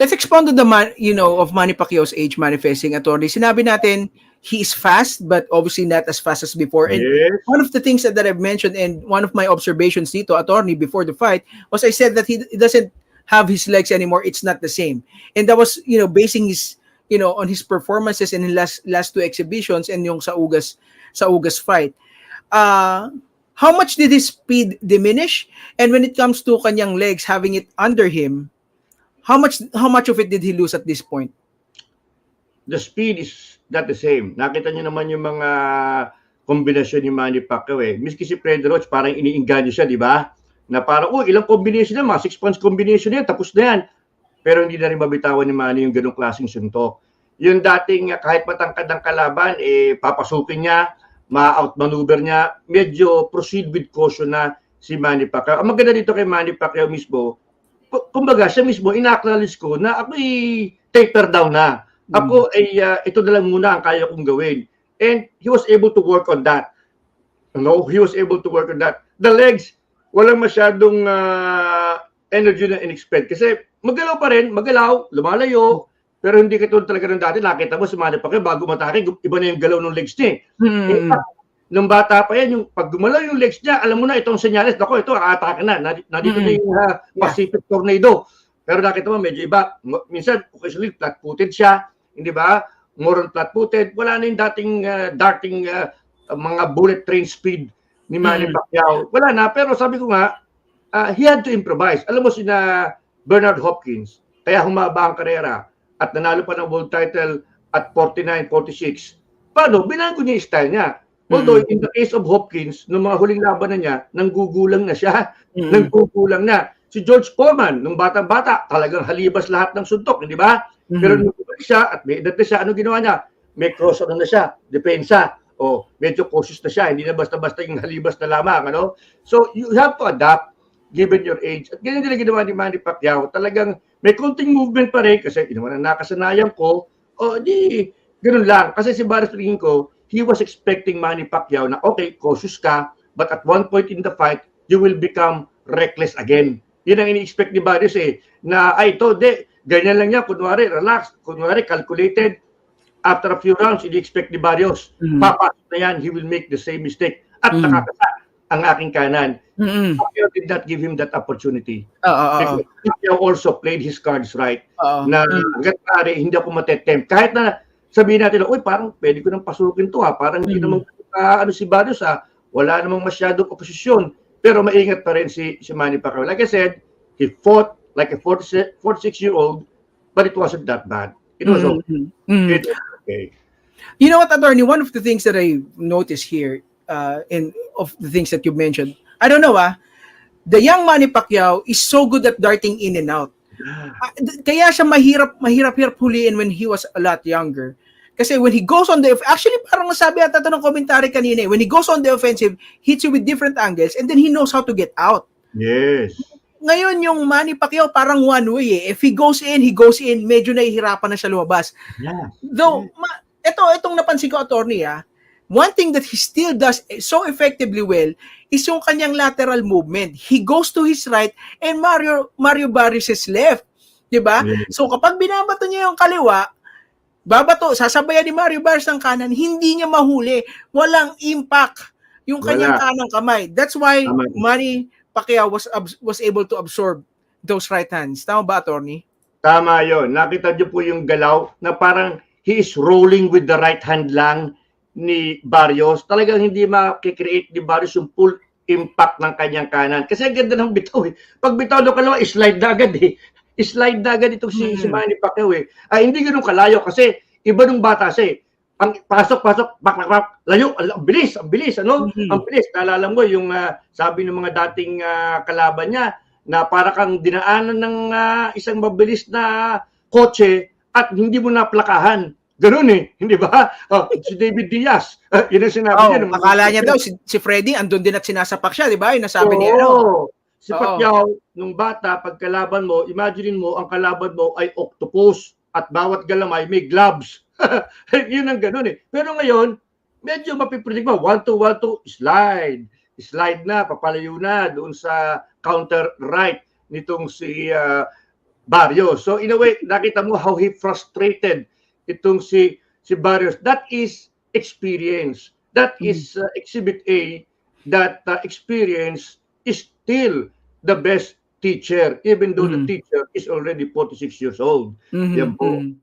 let's expound on the man, you know, of Manny Pacquiao's age manifesting attorney. Sinabi natin, he is fast, but obviously not as fast as before. And Yes. one of the things that, that I've mentioned and one of my observations dito, attorney, before the fight, was I said that he, doesn't have his legs anymore. It's not the same. And that was, you know, basing his, you know, on his performances in his last, last two exhibitions and yung sa Ugas, sa Ugas fight. Uh, how much did his speed diminish? And when it comes to kanyang legs, having it under him, how much how much of it did he lose at this point? the speed is not the same. Nakita niyo naman yung mga kombinasyon ni Manny Pacquiao eh. Miski si Fred Roach, parang iniinganyo siya, di ba? Na parang, oh, ilang combination yan, mga six punch combination yan, tapos na yan. Pero hindi na rin mabitawan ni Manny yung ganong klaseng suntok. Yung dating uh, kahit matangkad ang kalaban, eh, papasukin niya, ma-outmaneuver niya, medyo proceed with caution na si Manny Pacquiao. Ang maganda dito kay Manny Pacquiao mismo, kumbaga siya mismo, in-acknowledge ko na ako'y taper down na. Ako ay uh, ito na lang muna ang kaya kong gawin. And he was able to work on that. No, he was able to work on that. The legs, walang masyadong uh, energy na in-expend. Kasi magalaw pa rin, magalaw, lumalayo, pero hindi katulad talaga ng dati. Nakita mo, sumali pa kayo, bago matake, iba na yung galaw ng legs niya. eh. In Hmm. fact, nung bata pa yan, yung pag gumalaw yung legs niya, alam mo na itong senyales, nako, ito, aatake na. Nandito Mm. na yung uh, Pacific Tornado. Pero nakita mo, medyo iba. Minsan, occasionally, flat-footed siya. Hindi ba? More on flat-footed. Wala na yung dating uh, darting uh, mga bullet train speed ni Manny Mm. Pacquiao. Wala na. Pero sabi ko nga, uh, he had to improvise. Alam mo sina Bernard Hopkins, kaya humaba ang karera at nanalo pa ng world title at 49, 46. Paano? Binago niya yung style niya. Although in the case of Hopkins, nung mga huling laban na niya, nanggugulang na siya. Mm. Nanggugulang na. Si George Foreman, nung bata-bata, talagang halibas lahat ng suntok, hindi ba? Pero Mhm. nung bumalik siya at may edad na siya, ano ginawa niya? May cross ano na siya, depensa. O medyo cautious na siya, hindi na basta-basta yung halibas na lamang. Ano? So you have to adapt given your age. At ganyan din ang ginawa ni Manny Pacquiao. Talagang may konting movement pa rin kasi inaman na nakasanayan ko. O di, ganun lang. Kasi si tingin ko, he was expecting Manny Pacquiao na okay, cautious ka, but at one point in the fight, you will become reckless again. Yun ang ini-expect ni Barrios eh, na ay ito, de, ganyan lang yan, kunwari, relax, kunwari, calculated. After a few rounds, ini-expect ni Barrios, Mhm. papasok na yan, he will make the same mistake. At Mhm. nakakasa ang aking kanan. Mm-mm. Pacquiao did not give him that opportunity. Oo, oo. Because Pacquiao also played his cards right Oo. na Mm. hanggat maaari, hindi ako matetempt. Kahit na sabihin natin, uy, parang pwede ko nang pasukin to ha. Parang hindi Mm. naman ah, ano si Barrios ha. Wala namang masyadong oposisyon. Pero maingat pa rin si, si Manny Pacquiao. Like I said, he fought like a 46, 46-year-old, but it wasn't that bad. It was okay. Mhm. Mhm. It was okay. You know what, attorney? One of the things that I noticed here, uh, in of the things that you mentioned, I don't know, ah, the young Manny Pacquiao is so good at darting in and out. Ah, d- Kaya siya mahirap, mahirap-hirap huliin when he was a lot younger. Kasi when he goes on the, actually parang nasabi ata ng commentary kanina eh, when he goes on the offensive, hits you with different angles and then he knows how to get out. Yes. Ngayon yung Manny Pacquiao parang one way eh. If he goes in, he goes in, medyo nahihirapan na siya lumabas. Yeah. Though, ma, ito, itong napansin ko, attorney, ah, one thing that he still does so effectively well is yung kanyang lateral movement. He goes to his right and Mario Mario Barrios is left. 'Di ba? Yes. So kapag binabato niya yung kaliwa, babato, sasabayan ni Mario Barrios ng kanan, hindi niya mahuli. Walang impact yung kanyang Wala. kanang kamay. That's why Tama. Manny Pacquiao was was able to absorb those right hands. Tama ba, attorney? Tama yon. Nakita niyo po yung galaw na parang he is rolling with the right hand lang ni Barrios. Talagang hindi makikreate ni Barrios yung full impact ng kanyang kanan. Kasi ang ganda ng bitaw eh. Pag bitaw ng kalawa, slide na agad eh. Slide na agad itong si, Mm. si Manny Pacquiao eh. Ay, hindi ganun kalayo kasi iba nung bata siya eh. Ang pasok, pasok, bak, bak, bak, layo, ang bilis, ang bilis, ano? Mhm. Ang bilis. Naalala mo yung ah, sabi ng mga dating ah, kalaban niya na para kang dinaanan ng ah, isang mabilis na kotse at hindi mo naplakahan. Ganun eh, hindi ba? Oh, si David Diaz, ah, yun ang sinabi Oh, niya. akala niya daw si, si Freddy andun din at sinasapak siya, 'di ba? Yung nasabi Oo. niya ano. Si Oo. Pacquiao, nung bata, pag kalaban mo, imaginein mo, ang kalaban mo ay octopus at bawat galamay may gloves. Yun ang ganun eh. Pero ngayon, medyo mapipredict mo. One, two, one, two, slide. Slide na, papalayo na doon sa counter right nitong si ah, Barrios. So in a way, nakita mo how he frustrated itong si si Barrios. That is experience. That Mm. is uh, exhibit A that uh, experience is still the best teacher even though Mm. the teacher is already 46 years old. Mhm, Yan po. mhm.